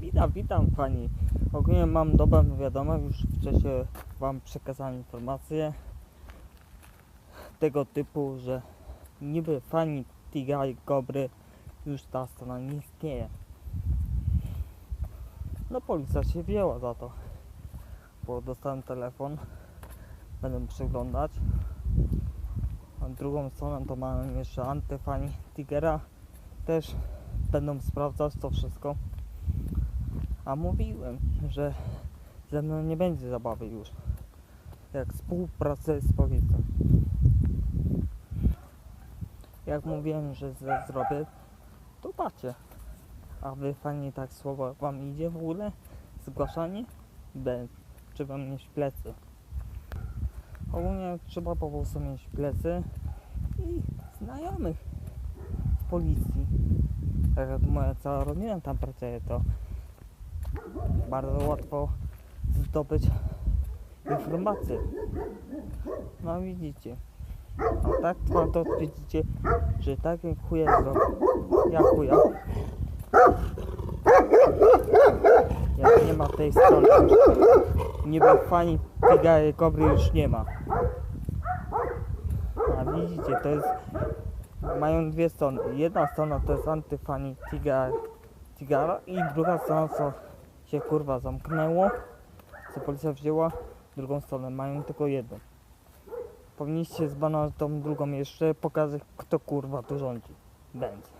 Witam, witam pani. Ogólnie mam dobrą wiadomość, już wcześniej wam przekazałem informację tego typu, że niby fani Tiga i już ta strona nie istnieje. No policja się wzięła za to, bo dostałem telefon, będę przeglądać. A drugą stroną to mamy jeszcze antyfani Tigera, też będą sprawdzać to wszystko. A mówiłem, że ze mną nie będzie zabawy już. Jak współpracuję z policją. Jak mówiłem, że zrobię, to patrzcie. A wy fajnie tak słowo wam idzie w ogóle? Zgłaszanie? Bez. Trzeba mieć plecy. Ogólnie trzeba po prostu mieć plecy i znajomych w policji. Tak jak moja cała rodzina tam pracuje, to bardzo łatwo zdobyć informacje. No widzicie. A tak to, to widzicie, że tak jak chuja zrobił. Ja chuja. Jak nie ma tej strony. Niby fani Tigary Kobry już nie ma. A widzicie, to jest... Mają dwie strony. Jedna strona to jest antyfani Tiga, Tigara i druga strona co się kurwa zamknęło, co policja wzięła, drugą stronę mają tylko jedną. Powinniście zbanować tą drugą jeszcze, pokazać kto kurwa tu rządzi. Będzie.